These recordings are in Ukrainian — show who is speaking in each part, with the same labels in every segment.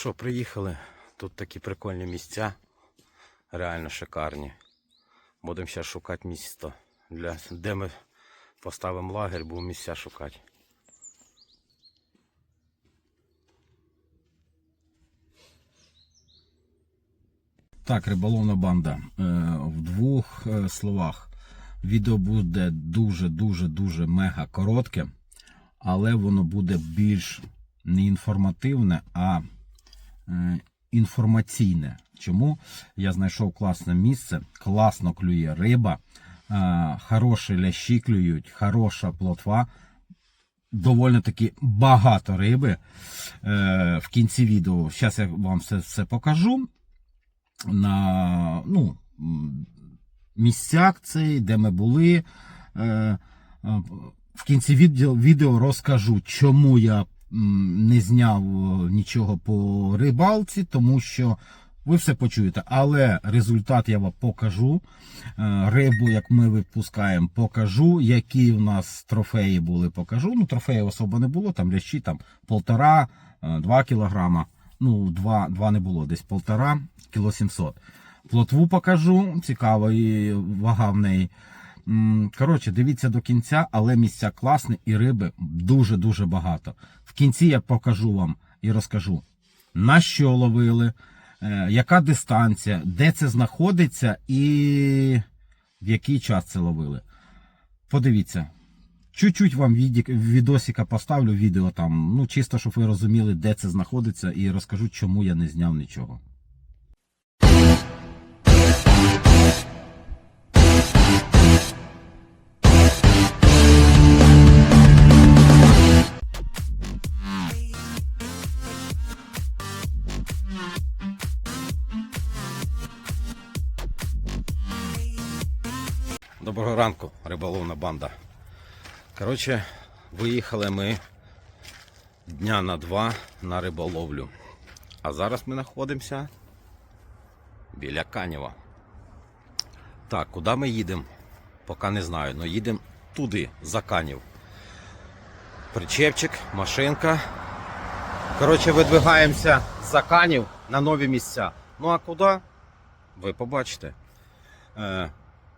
Speaker 1: що, приїхали. Тут такі прикольні місця. Реально шикарні. Будемо зараз шукати місто, для, де ми поставимо лагерь, будемо місця шукати. Так, риболовна банда. Е, в двох е, словах. Відео буде дуже-дуже дуже мега коротке, але воно буде більш не інформативне, а інформаційне. Чому? Я знайшов класне місце, класно клює риба, е, хороші лящі клюють, хороша плотва. Довольно таки багато риби. Е, в кінці відео зараз я вам все, все покажу на ну, місцях цей, де ми були. Е, е, В кінці відео, розкажу, чому я не зняв е, нічого по рибалці, тому що ви все почуєте. Але результат я вам покажу. Е, Рибу, як ми випускаємо, покажу. Які в нас трофеї були, покажу. Ну, трофеїв особо не було, там лящі там полтора, е, кілограма. Ну, два, два не було, десь полтора, кіло 700. Плотву покажу, цікаво, і вага в неї. Коротше, дивіться до кінця, але місця класні і риби дуже-дуже багато. В кінці я покажу вам і розкажу, на що ловили, е, яка дистанція, де це знаходиться і в який час це ловили. Подивіться. Чуть-чуть вам відосика поставлю відео там, ну чисто, щоб ви розуміли, де це знаходиться, і розкажу, чому я не зняв нічого. Ранку, риболовна банда. Коротше, виїхали ми дня на два на риболовлю. А зараз ми знаходимося біля Канєва. Так, куди ми їдемо? Поки не знаю, але їдемо туди, за Канів. Причепчик, машинка. Коротше, видвигаємося за Канів на нові місця. Ну а куди? Ви побачите.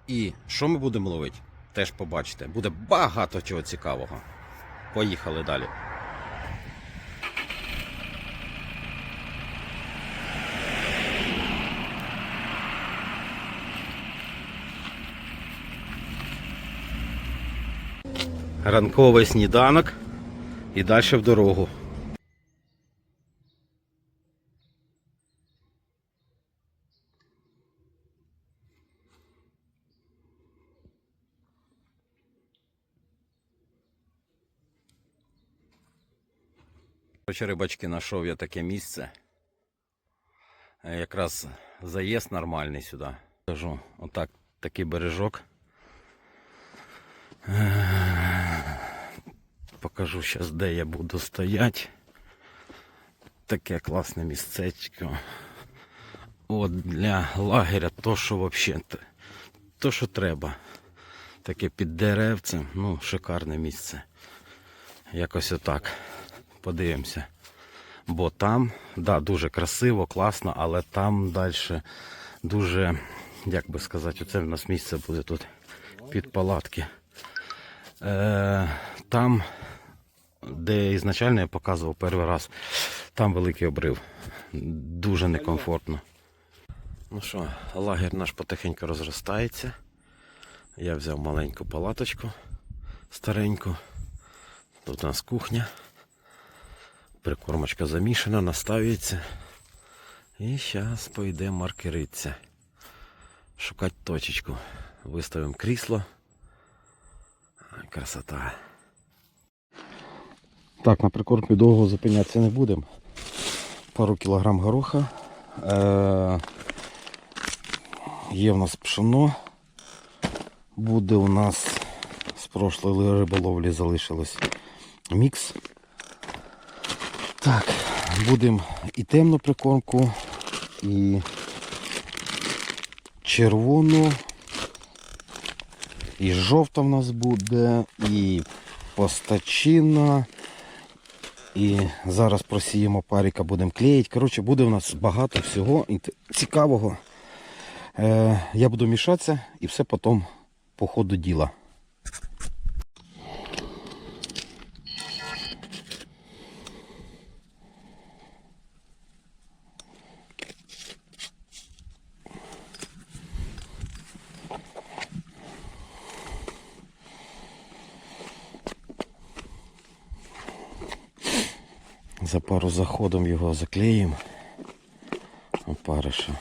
Speaker 1: І що ми будемо ловити? Теж побачите. Буде багато чого цікавого. Поїхали далі. Ранковий сніданок і далі в дорогу. Короче, рибачки, знайшов я таке місце. Якраз заїзд нормальний сюди. Кажу, отак такий бережок. Е, Покажу зараз, де я буду стояти. Таке класне місцечко. От для лагеря то, що взагалі, то, що треба. Таке під деревцем, ну, шикарне місце. Якось отак. Подивимося. Бо там, да, дуже красиво, класно, але там далі дуже, як би сказати, оце в нас місце буде тут під палатки. Е, там, де ізначально я показував перший раз, там великий обрив. Дуже некомфортно. Ну що, лагерь наш потихеньку розростається. Я взяв маленьку палаточку стареньку. Тут у нас кухня. Прикормочка замішана, наставиться. І зараз пойде маркериться. Шукати точечку. Виставимо крісло. Красота. Так, на прикормі довго зупинятися не будемо. Пару кілограм гороха. Е- є в нас пшено. Буде у нас з прошлої риболовлі залишилось мікс. Так, будемо і темну прикормку, і червону, і жовта в нас буде, і постачина, І зараз просіємо паріка, будемо клеїти. Коротше, буде у нас багато всього цікавого. Е, я буду мішатися і все потім по ходу діла. За пару його заклеїмо. Опариша.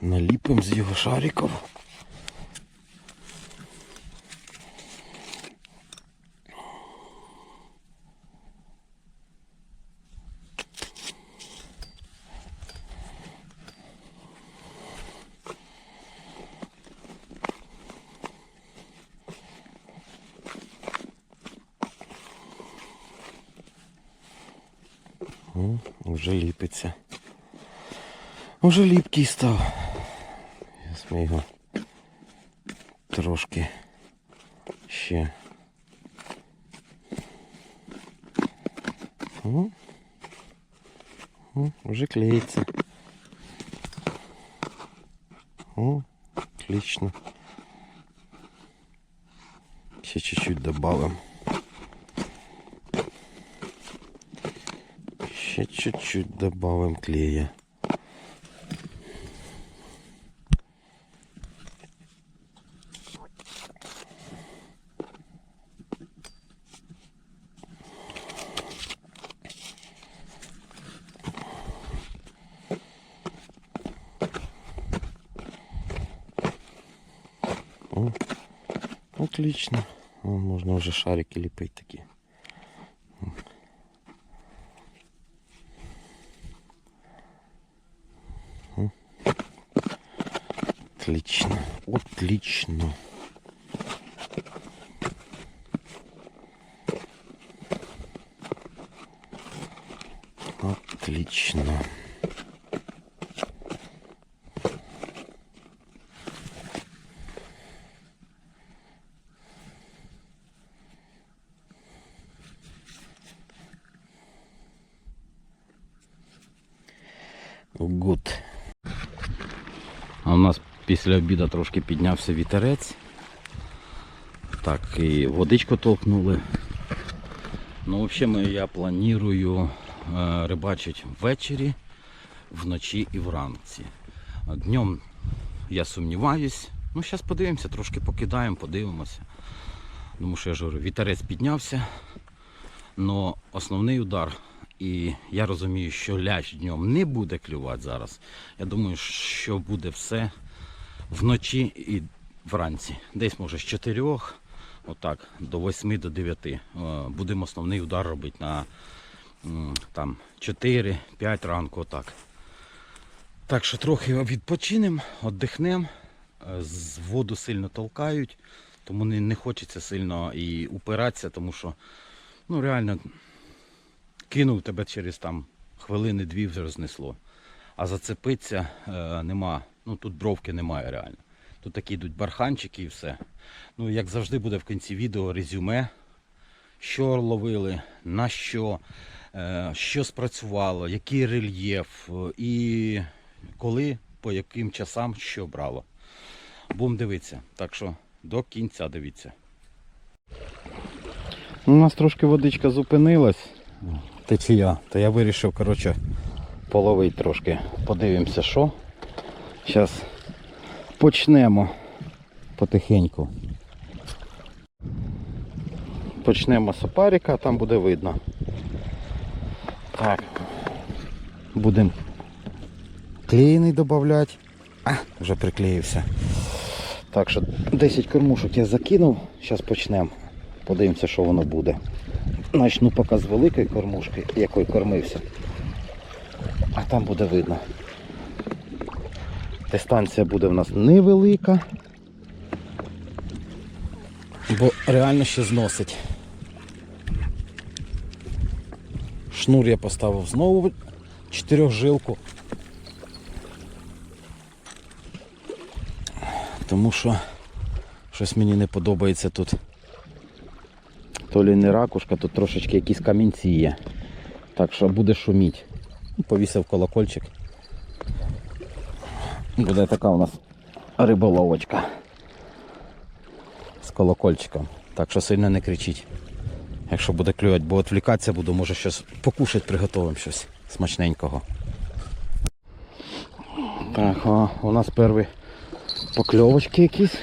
Speaker 1: Наліпимо з його шариків. О, вже ліпиться. Уже ліпкий став. Зараз ми його трошки ще. Вже клеїться. О, отлично. Ще чуть-чуть добавим. Чуть-чуть добавим клея. Отлично. Можно уже шарики лепить такие. О. Отлично. Отлично. Отлично. Гуд.
Speaker 2: А у нас після обіду трошки піднявся вітерець. Так, і водичку толкнули. Ну, взагалі, я планую е, рибачити ввечері, вночі і вранці. Днем я сумніваюсь. Ну, зараз подивимося, трошки покидаємо, подивимося. Тому що я ж говорю, вітерець піднявся. Но основний удар, і я розумію, що лящ днем не буде клювати зараз. Я думаю, що буде все вночі і вранці. Десь може з 4, отак, до 8 до 9. Е, Будемо основний удар робити на там 4-5 ранку. Отак. Так що трохи відпочинемо, віддихнемо. Е, З воду сильно толкають, тому не, не хочеться сильно і упиратися, тому що ну реально кинув тебе через там хвилини-дві вже рознесло. А зацепитися е, нема. Ну тут бровки немає реально. Тут такі йдуть барханчики і все. Ну, як завжди буде в кінці відео резюме, що ловили, на що, е, що спрацювало, який рельєф е, і коли, по яким часам що брало. Будемо дивитися. Так що до кінця дивіться.
Speaker 1: У нас трошки водичка зупинилась. Течія. То я вирішив, коротше, половити трошки. Подивимося, що. Зараз почнемо потихеньку. Почнемо з опаріка, там буде видно. Так. Будемо клеєний додати. А, вже приклеївся. Так що 10 кормушок я закинув. Зараз почнемо. Подивимося, що воно буде. Начну поки з великої кормушки, якою кормився. А там буде видно. Дистанція буде в нас невелика. Бо реально ще зносить. Шнур я поставив знову чотирьохжилку. тому що щось мені не подобається тут. То лі не ракушка, тут трошечки якісь камінці є. Так що буде шуміть. Повісив колокольчик. Буде така у нас риболовочка з колокольчиком. Так що сильно не кричіть. Якщо буде клювати, бо відвлікатися буду, може щось покушати, приготуємо щось смачненького. Так, о, у нас перші покльовочки якісь.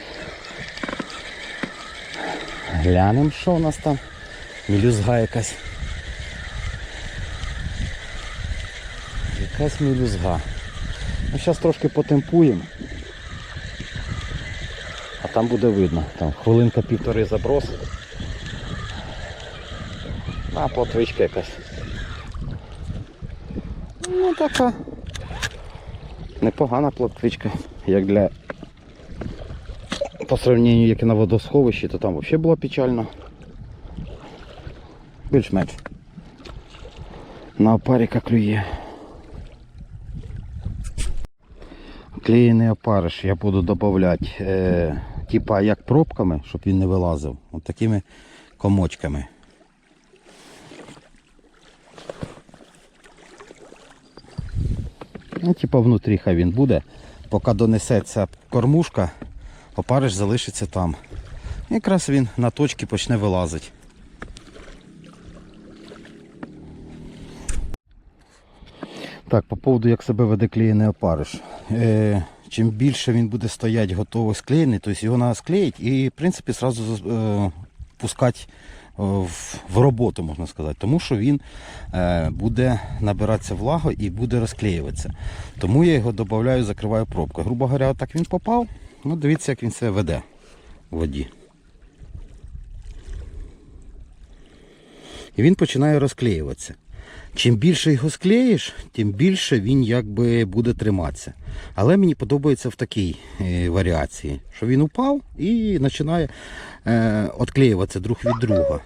Speaker 1: Глянемо, що у нас там. Мілюзга якась. Якась мілюзга. Ну, зараз трошки потемпуємо. А там буде видно. Там хвилинка півтори заброс. А, плотвичка якась. Ну така. Непогана плотвичка. Як для по сравненню, як і на водосховищі, то там взагалі було печально. Більш-менш. На опаріка клює. Клеєний опариш я буду додавати, е, типа як пробками, щоб він не вилазив. От такими комочками. Ну, типа внутрі хай він буде. Поки донесеться кормушка, опариш залишиться там. Якраз він на точки почне вилазити. Так, по поводу як себе веде клеєний опариш. Е, чим більше він буде стояти готовий склеєний, то його треба склеїти і в принципі сразу е, пускати е, в, в роботу, можна сказати. Тому що він е, буде набиратися влагу і буде розклеюватися. Тому я його додаю, закриваю пробкою. Грубо говоря, так він попав. Ну, дивіться, як він себе веде в воді. І він починає розклеюватися. Чим більше його склеїш, тим більше він якби буде триматися. Але мені подобається в такій е, варіації, що він упав і починає е, відклеюватися друг від друга.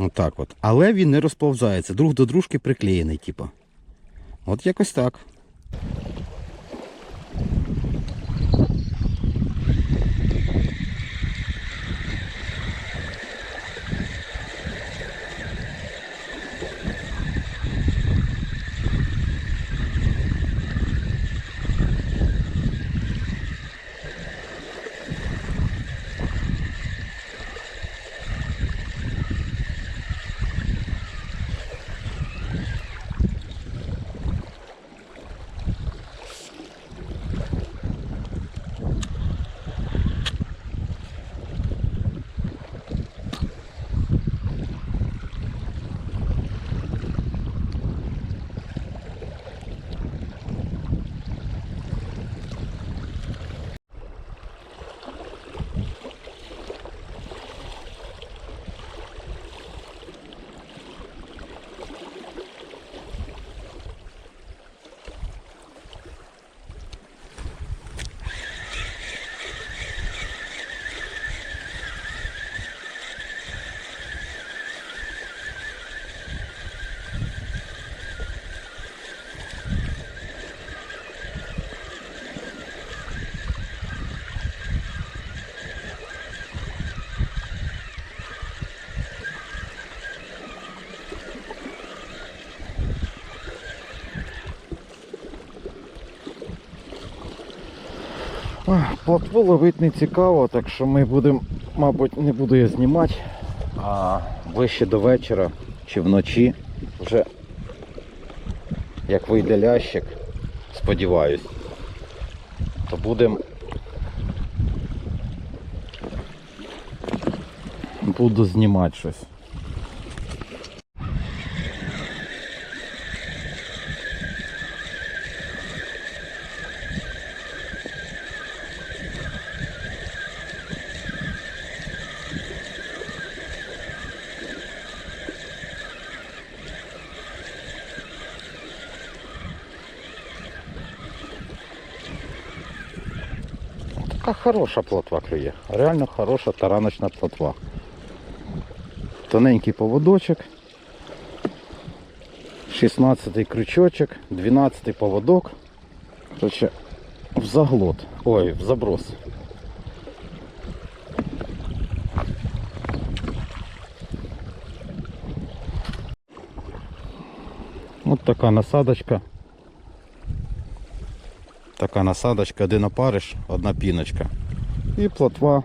Speaker 1: Отак от. Але він не розповзається, друг до дружки приклеєний, типу. От якось так. Плотву ловити не цікаво, так що ми будемо, мабуть, не буду я знімати, а ближче до вечора чи вночі вже як вийде лящик, сподіваюсь, то будемо буду знімати щось. Така хороша плотва клює. Реально хороша тараночна плотва. Тоненький поводочок. 16 крючочок, 12 поводок. Короче, в заглот. Ой, в заброс. От така насадочка. Така насадочка, один опариш, одна піночка. І плотва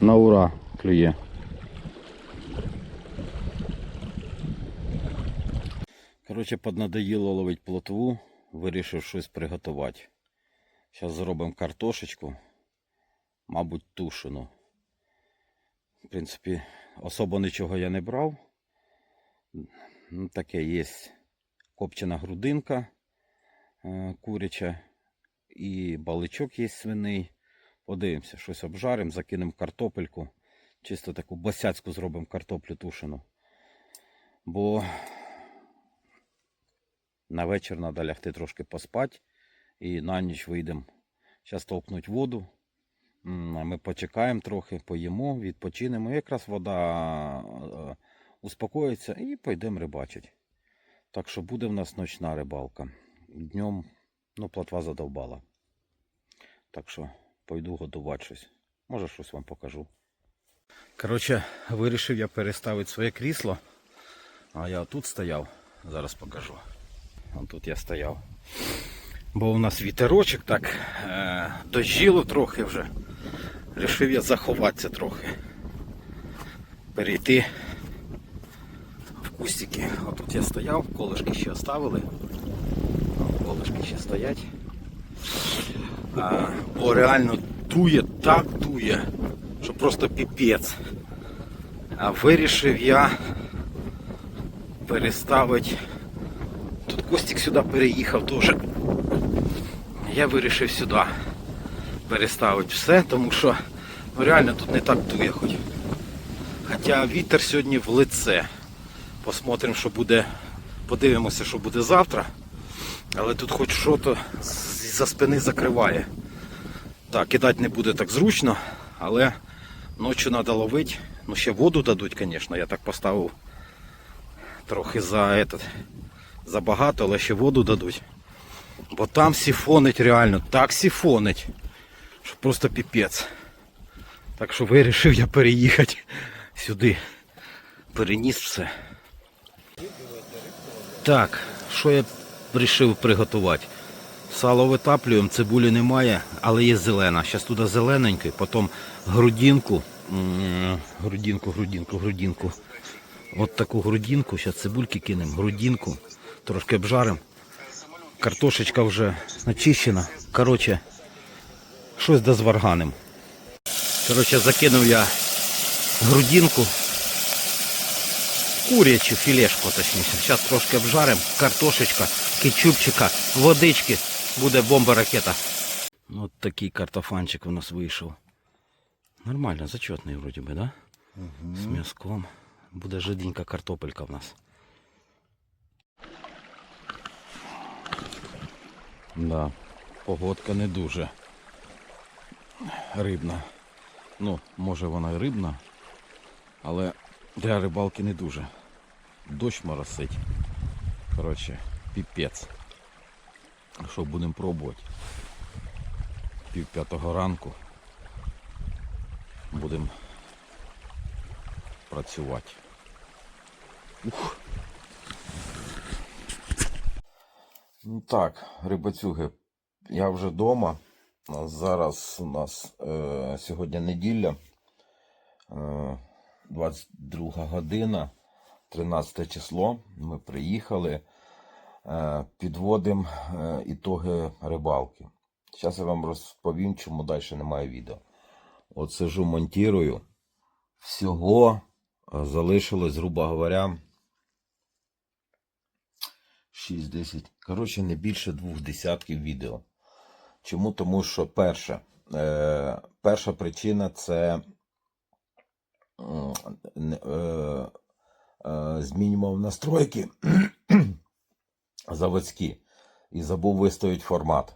Speaker 1: на ура клює. Коротше, поднадоїло ловить плотву, вирішив щось приготувати. Зараз зробимо картошечку, мабуть, тушену. В принципі, особо нічого я не брав. Ну, таке є копчена грудинка е, куряча і баличок є свиний. Подивимося, щось обжаримо, закинемо картопельку. Чисто таку босяцьку зробимо картоплю тушену. Бо на вечір треба лягти трошки поспати і на ніч вийдемо. Зараз толкнуть воду. Ми почекаємо трохи, поїмо, відпочинемо. Якраз вода е, успокоїться і пойдемо рибачити. Так що буде в нас ночна рибалка. Днем ну, плотва задовбала. Так що пойду готувати щось. Може щось вам покажу. Коротше, вирішив я переставити своє крісло. А я тут стояв. Зараз покажу. Вон тут я стояв. Бо у нас вітерочок так е, дощило трохи вже. Рішив я заховатися трохи. Перейти в кустики. Отут я стояв, колишки ще оставили. О, Колишки ще стоять. А, бо реально дує, так дує, що просто піпець. А вирішив я переставити. Тут Костік сюди переїхав теж. Я вирішив сюди переставити все, тому що ну, реально тут не так дує хоч. Хоча вітер сьогодні в лице. Посмотримо, що буде. Подивимося, що буде завтра. Але тут хоч що то за спини закриває. Так, кидати не буде так зручно, але ночі треба ловити. Ну ще воду дадуть, звісно. Я так поставив трохи за этот, забагато, але ще воду дадуть. Бо там сіфонить реально, так сіфонить, що просто піпець. Так що вирішив я переїхати сюди. Переніс все. Так, що я вирішив приготувати? Сало витаплюємо, цибулі немає, але є зелена. Зараз туди зелененький, потім грудинку. Грудинку, грудинку, грудинку. От таку грудинку, зараз цибульки кинемо, грудинку, трошки обжаримо. Картошечка вже начищена. Коротше, щось дозварганим. Коротше, закинув я грудинку. Курячу філешку, точніше. Зараз трошки обжаримо. Картошечка, кетчупчика, водички. Буде бомба-ракета. От такий картофанчик у нас вийшов. Нормально, зачетний вроді би, да? З м'язком. Буде жиденька картопелька в нас. Да, погодка не дуже рибна. Ну, може вона і рибна, але для рибалки не дуже. Дощ моросить. Коротше, піпець. Що будемо пробувати? Пів п'ятого ранку будемо працювати. Ух. Ну так, рибацюги, я вже вдома. Зараз у нас е, сьогодні неділя, е, 22 година, 13 число. Ми приїхали, підводимо е, ітоги рибалки. Зараз я вам розповім, чому далі немає відео. От сижу, монтірую. Всього е, залишилось, грубо говоря, 6-10. Коротше, не більше двох десятків відео. Чому? Тому що перше, е, перша причина це е, е, змінював настройки заводські і забув виставити формат.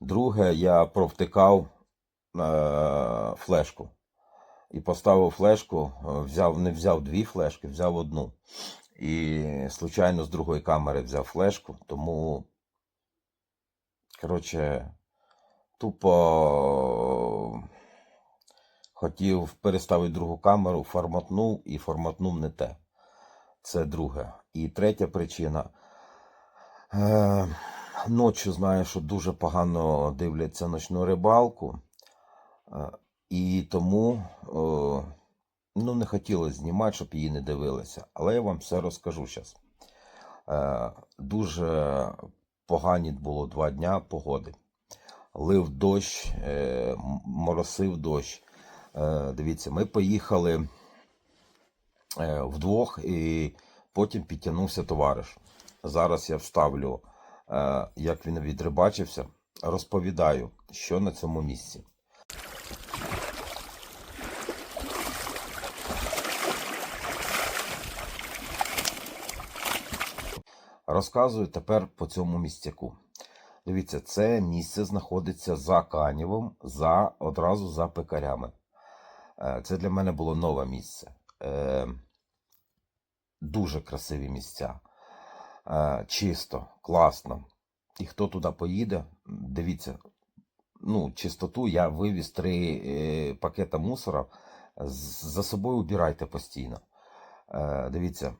Speaker 1: Друге, я провтикав е, флешку. І поставив флешку, е, взяв, не взяв дві флешки, взяв одну. І случайно з другої камери взяв флешку, тому, коротше, Тупо хотів переставити другу камеру, форматнув і форматнув не те. Це друге. І третя причина. Е, ночі знаю, що дуже погано дивляться ночну рибалку. Е, і тому е, ну, не хотілося знімати, щоб її не дивилися. Але я вам все розкажу зараз. Е, дуже погані було два дня погоди. Лив дощ, е, моросив дощ. Е, дивіться, ми поїхали е, вдвох, і потім підтягнувся товариш. Зараз я вставлю, е, як він відрибачився. Розповідаю, що на цьому місці. Розказую тепер по цьому місцяку. Дивіться, це місце знаходиться за Канєвом, за, одразу за пекарями. Е, Це для мене було нове місце. Е, Дуже красиві місця. Е, Чисто, класно. І хто туди поїде, дивіться, ну, чистоту я вивіз три е, пакета мусора. За собою убирайте постійно. Е, Дивіться,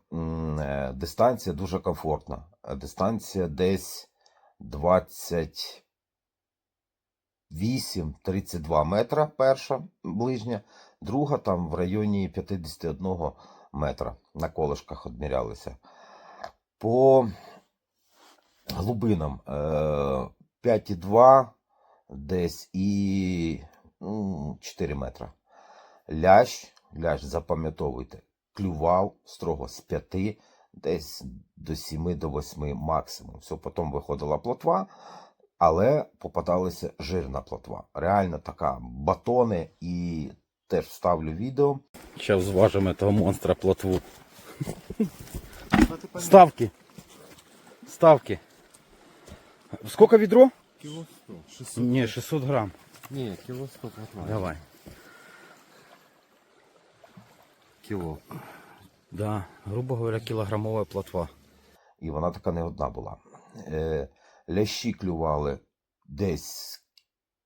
Speaker 1: дистанція дуже комфортна. Дистанція десь 28-32 метра перша ближня, друга там в районі 51 метра на колишках відмірялися. По глибинам е, 5,2 десь і ну, 4 метра. Лящ, лящ, запам'ятовуйте, клював строго з 5 десь до 7 до 8 максимум. Все, потім виходила плотва, але попадалася жирна плотва. Реально така батони і теж вставлю відео.
Speaker 3: Зараз зважимо того монстра плотву. Ставки. Ставки. Сколько відро?
Speaker 4: Кило 100. 600.
Speaker 3: Ні, 600 грам.
Speaker 4: Не, кило 100 плотва.
Speaker 3: Давай.
Speaker 4: Кило.
Speaker 3: Да, грубо говоря, кілограмова плотва.
Speaker 1: і вона така не одна була. Е, лящі клювали десь,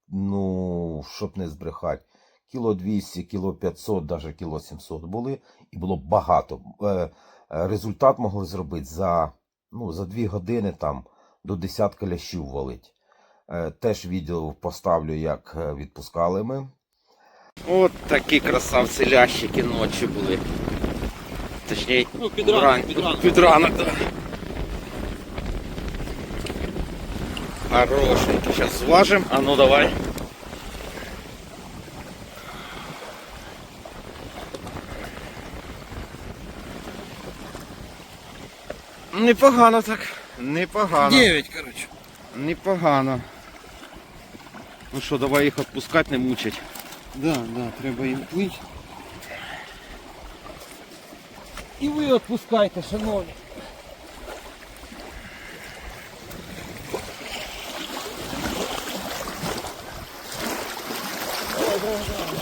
Speaker 1: ну, щоб не збрехати, кіло 200, кіло 500, навіть кіло 700 були, і було багато. Е, результат могли зробити за, ну, за 2 години там до десятка лящів валить. Е, теж відео поставлю, як е, відпускали ми.
Speaker 3: От такі красавці лящики ночі були. Точніше,
Speaker 5: Ну, під ранок, під ранок.
Speaker 3: Під ранок, да. Зараз зважимо. А ну давай. Непогано так. Непогано.
Speaker 5: 9, короче.
Speaker 3: Непогано. Ну що, давай їх відпускати, не мучить.
Speaker 5: Да, да, треба їм плить. І ви відпускайте, шановні.
Speaker 3: О,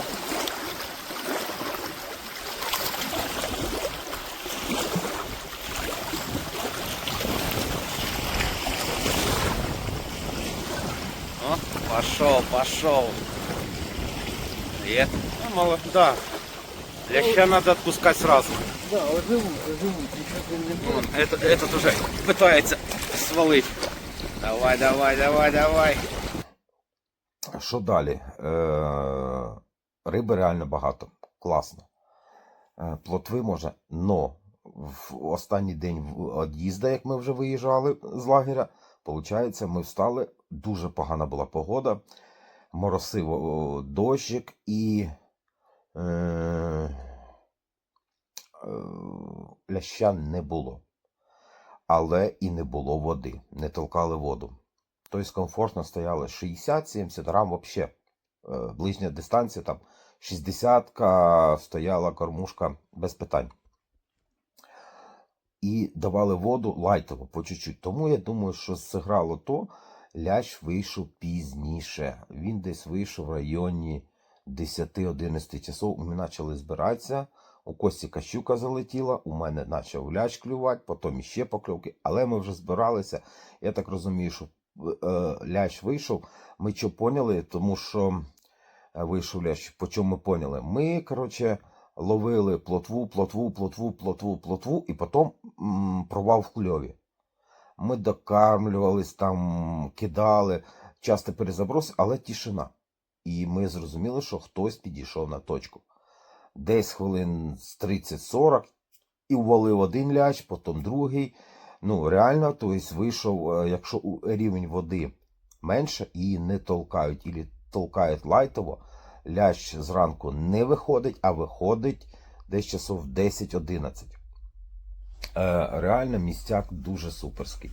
Speaker 3: пошел, пошел. Е, ну, мало, да. Ляща надо отпускать сразу.
Speaker 5: Да, але живуть, живуть, нічого з ним не буде.
Speaker 3: Вон, этот, этот уже пытается свалить. Давай, давай, давай, давай.
Speaker 1: Що далі? Е, риби реально багато. Класно. Е, плотви може, но в останній день від'їзду, як ми вже виїжджали з лагеря, виходить, ми встали, дуже погана була погода, моросив дощик і е, е, ляща не було. Але і не було води, не толкали воду. Тобто комфортно стояли 60-70 грам взагалі. Ближня дистанція там 60 стояла кормушка без питань. І давали воду лайтово по чуть-чуть. Тому я думаю, що зіграло то, лящ вийшов пізніше. Він десь вийшов в районі 10-11 часов. Ми почали збиратися. У Костіка щука залетіла, у мене почав лящ клювати, потім іще покльовки, але ми вже збиралися. Я так розумію, що е, лящ вийшов, ми що поняли, тому що е, вийшов лящ, по чому ми поняли? Ми, коротше, ловили плотву, плотву, плотву, плотву, плотву, і потім провал в кльові. Ми докармлювались там, кидали, часто перезаброси, але тишина. І ми зрозуміли, що хтось підійшов на точку. Десь хвилин з 30-40 і увалив один ляч, потім другий. Ну, реально, тобто вийшов, е, якщо рівень води менше і не толкають, і толкають лайтово, лящ зранку не виходить, а виходить десь часов 10-11. Е, реально містяк дуже суперський.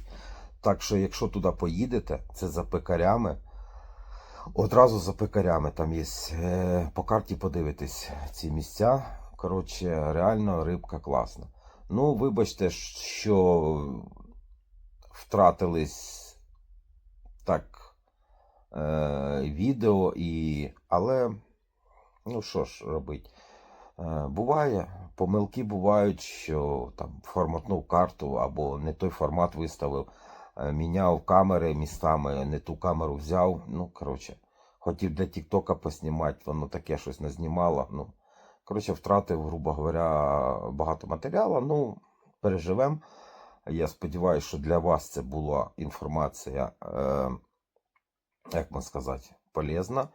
Speaker 1: Так що, якщо туди поїдете, це за пекарями. Одразу за пекарями там є. е, По карті подивитись ці місця. Коротше, реально рибка класна. Ну, вибачте, що втратились е, відео, і... але ну що ж робить. Е, Буває, помилки бувають, що там форматнув карту або не той формат виставив, е, міняв камери містами, не ту камеру взяв. Ну, коротше, хотів для Тіктока поснімати, воно таке щось не знімало. Ну, коротше, втратив, грубо говоря, багато матеріалу. Ну, переживемо. Я сподіваюся, що для вас це була інформація, е, як можна сказати, полезна.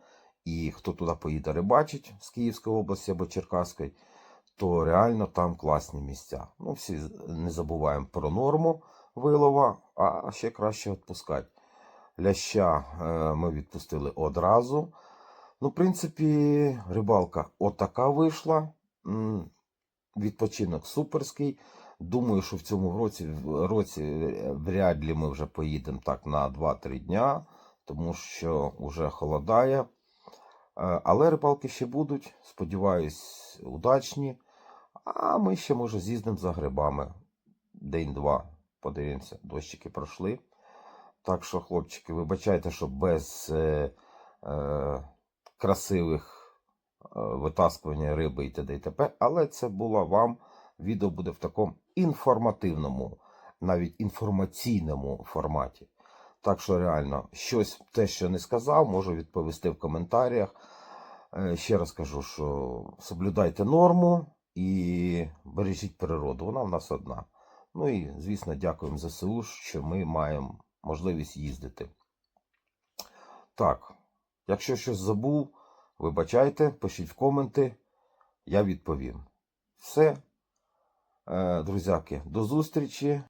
Speaker 1: І хто туди поїде рибачить з Київської області або Черкаської, то реально там класні місця. Ну, всі не забуваємо про норму вилова, а ще краще відпускати. Ляща е, ми відпустили одразу. Ну, в принципі, рибалка отака вийшла. Відпочинок суперський. Думаю, що в цьому році, році е, вряд ли ми вже поїдемо так на 2-3 дня, тому що вже холодає. Е, Але рибалки ще будуть, сподіваюсь, удачні. А ми ще, може, з'їздимо за грибами. День-два. Подивимося, дощики пройшли. Так що, хлопчики, вибачайте, що без е, е, красивих е, витаскування риби і т.д. і т.п. Але це було вам. Відео буде в такому інформативному, навіть інформаційному форматі. Так що реально, щось те, що не сказав, можу відповісти в коментарях. Е, Ще раз кажу, що соблюдайте норму і бережіть природу. Вона в нас одна. Ну і, звісно, дякуємо ЗСУ, що ми маємо можливість їздити. Так, якщо щось забув, вибачайте, пишіть в коменти, я відповім. Все, Е, друзяки, до зустрічі.